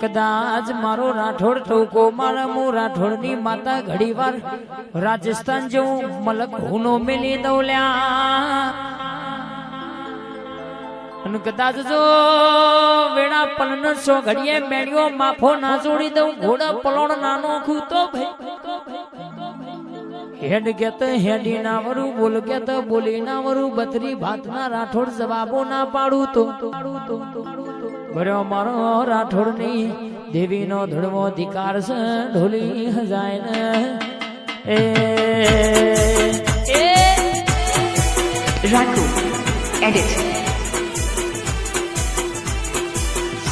કદાચ મારો રાઠોડ ટૂંકો, મારા હું રાઠોડની માતા ઘડીવાર રાજસ્થાન જેવું મલક હુનો મેલી દોલ્યા અને કદાચ જો વેણા પલન સો ઘડીએ મેળ્યો માફો ના જોડી દઉં, ઘોડા પલોણ નાનો ખૂતો ભાઈ. હેડ કેત હેડી ના વરું બોલ કેત બોલી ના વરું બત્રી ભાત ના રાઠોડ જવાબો ના પાડું તો. ભર્યો મારો રાઠોડની દેવી નો ધડવો અધિકાર છે ઢોલી હજાય ને એ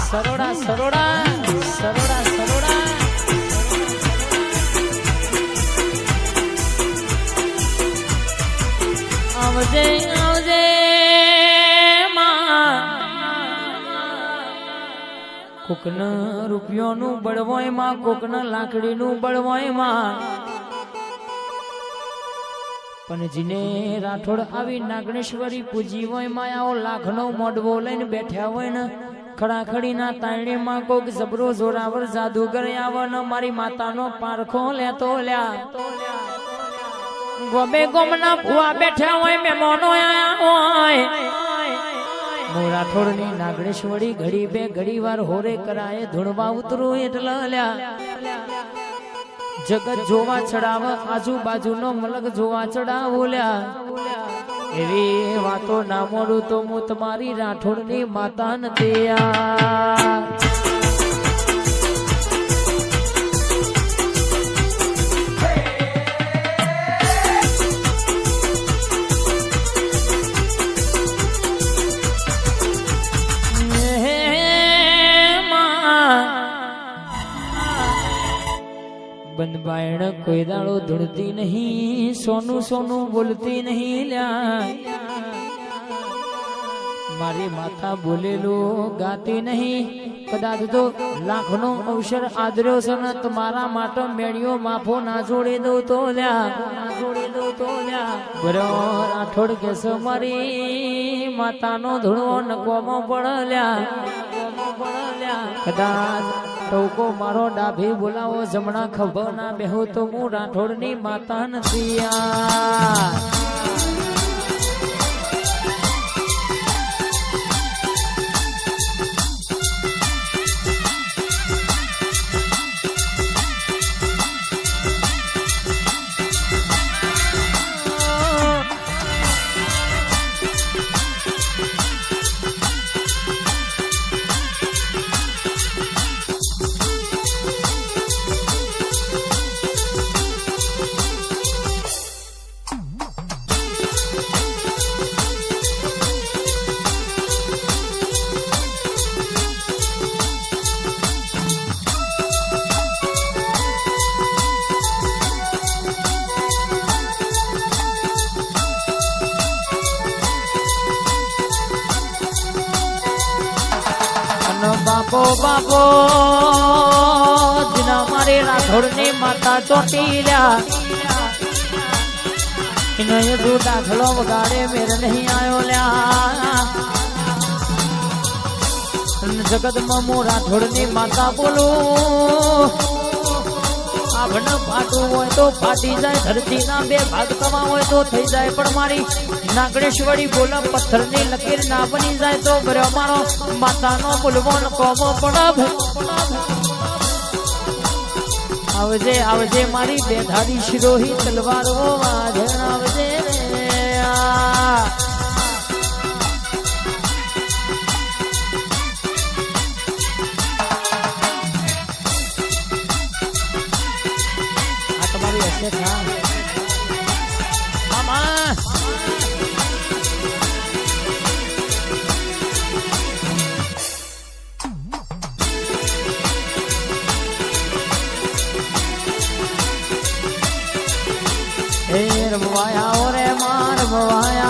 સરોડા સરોડા સરોડા આવજે આવજે રૂપિયો રૂપિયોનું બળવાયમાં કોકના લાકડીનું બળવાયમાં પણ જીને રાઠોડ આવી નાગણેશ્વરી પૂજી હોય માયાઓ લાખ લાખનો મોડવો લઈને બેઠ્યા હોય ને ખડાખડી ના તાયણે માં કોક જબરો જોરાવર જાદુગર આવે ને, મારી માતાનો પારખો લેતો લ્યા. ગોબે ગોમના ભુવા બેઠા હોય, મહેમાનો આયા હોય. હું રાઠોડની નાગણેશ્વરી ઘડી બે ઘડી વાર હોરે કરાય ધૂણવા ઉતરું એટલે લ્યા. જગત જોવા ચડાવ, આજુબાજુનો મલક જોવા ચડાવ લ્યા. એવી વાતો ના મોડું તો હું તમારી રાઠોડની માતા નથી યાર. બંધ બાયણ કોઈ દાડો ધૂળતી નહીં, સોનું સોનું બોલતી નહીં લ્યા. મારી માતા બોલેલું ગાતી નહીં, કદાચ તો લાખનો અવસર આદર્યો છે ને તમારા માટે મેળ્યો માફો ના જોડી દઉં તો લ્યા. જોડી દઉં તો લ્યા બરો રાઠોડ કે મારી માતાનો ધૂળો નકવામાં પડલ્યા કદાચ ટોકો મારો ડાભી બોલાવો જમણા ખભો ના બેહો તો હું રાઠોડની માતા નથી યાર. અને બાપો બાપો દિના મારી રાઠોડની માતા ચોટી લ્યા એનો હજુ દાખલો વગાડે મેર નહીં આવ્યો લ્યા. જગતમાં હું રાઠોડની માતા બોલું. આભણ ફાટું હોય તો ફાટી જાય, ધરતીના બે ભાગ થવા હોય તો થઈ જાય. પણ મારી નાગણેશ્વરી બોલા પથ્થરની લકીર ના બની જાય તો બરો મારો માતાનો બોલવો કોમો પણ આવજે આવજે મારી બેધારી શિરોહી તલવારો વાજણ આવજે રે. રમવાયા રે માર રમવાયા